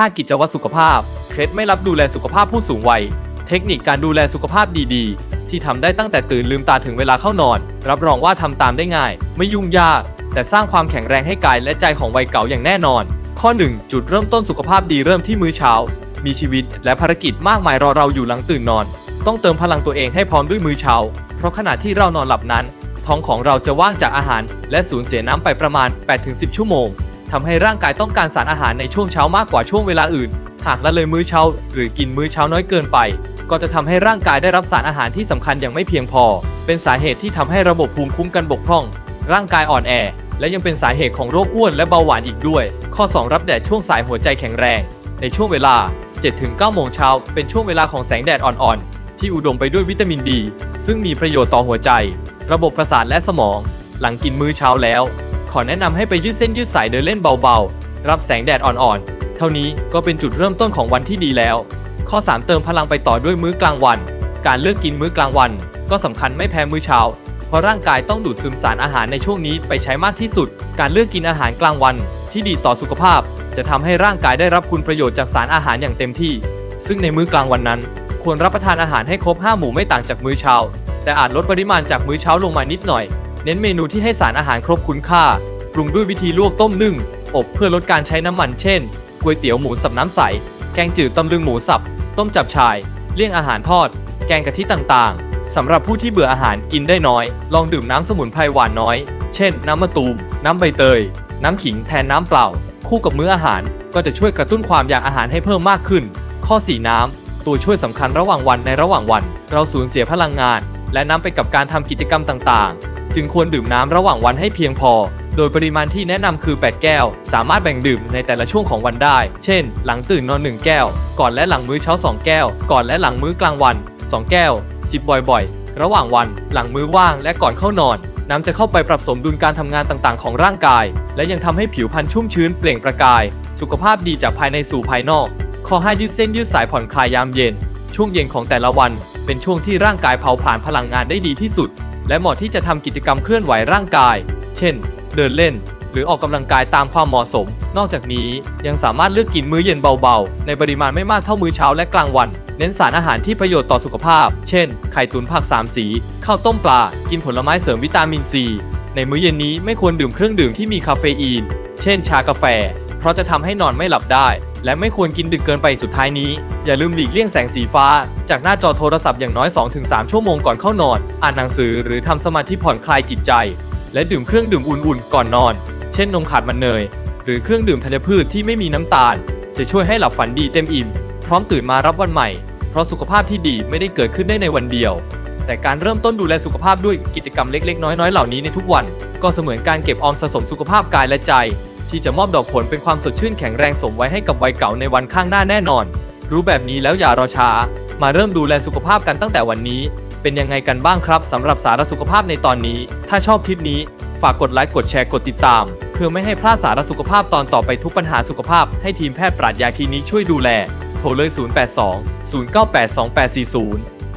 5 กิจวัตรสุขภาพ เคล็ดไม่รับดูแลสุขภาพผู้สูงวัย เทคนิคการดูแลสุขภาพดีๆ ที่ทำได้ตั้งแต่ตื่นลืมตาถึงเวลาเข้านอน รับรองว่าทำตามได้ง่าย ไม่ยุ่งยาก แต่สร้างความแข็งแรงให้กายและใจของวัยเก่าอย่างแน่นอน ข้อ 1 จุดเริ่มต้นสุขภาพดีเริ่มที่มื้อเช้า มีชีวิตและภารกิจมากมายรอเราอยู่หลังตื่นนอน ต้องเติมพลังตัวเองให้พร้อมด้วยมื้อเช้า เพราะขณะที่เรานอนหลับนั้น ท้องของเราจะว่างจากอาหาร และสูญเสียน้ำไปประมาณ 8-10 ชั่วโมง ทำให้ร่างกายต้องการสารอาหารในช่วงเช้ามากกว่าช่วงเวลาอื่น หากละเลยมื้อเช้า หรือกินมื้อเช้าน้อยเกินไป ก็จะทำให้ร่างกายได้รับสารอาหารที่สำคัญอย่างไม่เพียงพอ เป็นสาเหตุที่ทำให้ระบบภูมิคุ้มกันบกพร่อง ร่างกายอ่อนแอ และยังเป็นสาเหตุของโรคอ้วนและเบาหวานอีกด้วย ข้อ 2 รับแดดช่วงสายหัวใจแข็งแรง ในช่วงเวลา 7-9 โมงเช้า เป็นช่วงเวลาของแสงแดดอ่อนๆ ที่อุดมไปด้วยวิตามินดี ซึ่งมีประโยชน์ต่อหัวใจ ระบบประสาทและสมอง หลังกินมื้อเช้าแล้ว ขอแนะนำให้ไปยืดเส้นยืดสายเดินเล่นเบาๆ รับแสงแดดอ่อนๆ เท่านี้ก็เป็นจุดเริ่มต้นของวันที่ดีแล้ว ข้อ 3 เติมพลังไปต่อด้วยมื้อกลางวัน การเลือกกินมื้อกลางวัน ก็สำคัญไม่แพ้มื้อเช้า เพราะร่างกายต้องดูดซึมสารอาหารในช่วงนี้ไปใช้มากที่สุด การเลือกกินอาหารกลางวัน ที่ดีต่อสุขภาพ จะทำให้ร่างกายได้รับคุณประโยชน์จากสารอาหารอย่างเต็มที่ ซึ่งในมื้อกลางวันนั้น ควรรับประทานอาหารให้ครบ 5 หมู่ไม่ต่างจากมื้อเช้า แต่อาจลดปริมาณจากมื้อเช้าลงมานิดหน่อย เน้นเมนูที่ให้สารอาหารครบคุณค่า ปรุงด้วยวิธีลวกต้มนึ่ง อบเพื่อลดการใช้น้ำมันเช่นก๋วยเตี๋ยวหมูสับน้ำใส แกงจืดตำลึงหมูสับ ต้มจับชาย เลี่ยงอาหารทอด แกงกะทิต่างๆ สำหรับผู้ที่เบื่ออาหารกินได้น้อย ลองดื่มน้ำสมุนไพรหวานน้อย เช่น น้ำมะตูม น้ำใบเตย น้ำขิงแทนน้ำเปล่า คู่กับมื้ออาหาร ก็จะช่วยกระตุ้นความอยากอาหารให้เพิ่มมากขึ้น ข้อ 4 น้ำ ตัวช่วยสำคัญระหว่างวันในระหว่างวัน เราสูญเสียพลังงาน และน้ำไปกับการทำกิจกรรมต่างๆ จึงควรดื่มน้ำระหว่างวันให้เพียงพอ โดยปริมาณที่แนะนำคือ 8 แก้ว สามารถแบ่งดื่มในแต่ละช่วงของวันได้ เช่น หลังตื่นนอน 1 แก้ว ก่อนและหลังมื้อเช้า 2 แก้ว ก่อนและหลังมื้อกลางวัน 2 แก้ว จิบบ่อยๆ ระหว่างวัน หลังมื้อว่างและก่อนเข้านอน น้ำจะเข้าไปปรับสมดุลการทำงานต่างๆ ของร่างกาย และยังทำให้ผิวพรรณชุ่มชื้นเปล่งประกาย สุขภาพดีจากภายในสู่ภายนอก ข้อ5ยืดเส้นยืดสายผ่อนคลายยามเย็น ช่วงเย็นของแต่ละวัน เป็นช่วงที่ร่างกายเผาผลาญพลังงานได้ดีที่สุด และเหมาะที่จะทำกิจกรรมเคลื่อนไหวร่างกาย เช่น เดินเล่น หรือออกกำลังกายตามความเหมาะสม นอกจากนี้ยังสามารถเลือกกินมื้อเย็นเบาๆ ในปริมาณไม่มากเท่ามื้อเช้าและกลางวัน เน้นสารอาหารที่ประโยชน์ต่อสุขภาพ เช่น ไข่ตุ๋นผักสามสีข้าวต้มปลา กินผลไม้เสริมวิตามินซี ในมื้อเย็นนี้ไม่ควรดื่มเครื่องดื่มที่มีคาเฟอีน เช่น ชากาแฟ เพราะจะทำให้นอนไม่หลับได้ และไม่ควรกินดึกเกินไปสุดท้ายนี้ อย่าลืมหลีกเลี่ยงแสงสีฟ้า จากหน้าจอโทรศัพท์อย่างน้อย 2-3 ชั่วโมงก่อนเข้านอน อ่านหนังสือหรือทำสมาธิผ่อนคลายจิตใจ และดื่มเครื่องดื่มอุ่นๆ ก่อนนอน เช่นนมขาดมันเนย หรือเครื่องดื่มธัญพืชที่ไม่มีน้ำตาล จะช่วยให้หลับฝันดีเต็มอิ่ม พร้อมตื่นมารับวันใหม่ เพราะสุขภาพที่ดีไม่ได้เกิดขึ้นได้ในวันเดียว แต่การเริ่มต้นดูแลสุขภาพด้วยกิจกรรมเล็ก ๆ น้อยๆ เหล่านี้ในทุกวัน ก็เสมือนการเก็บออมสะสมสุขภาพกายและใจ ที่จะมอบดอกผลเป็นความสดชื่นแข็งแรงสมไว้ให้กับวัยเก่าในวันข้างหน้าแน่นอน รู้แบบนี้แล้วอย่ารอช้า มาเริ่มดูแลสุขภาพกันตั้งแต่วันนี้ เป็นยังไงกันบ้างครับสำหรับสาระสุขภาพในตอนนี้ ถ้าชอบคลิปนี้ฝากกดไลค์กดแชร์กดติดตาม เพื่อไม่ให้พลาดสาระสุขภาพตอนต่อไปทุกปัญหาสุขภาพให้ทีมแพทย์ปราชญาคลินิกช่วยดูแล โทรเลย 082 098 2840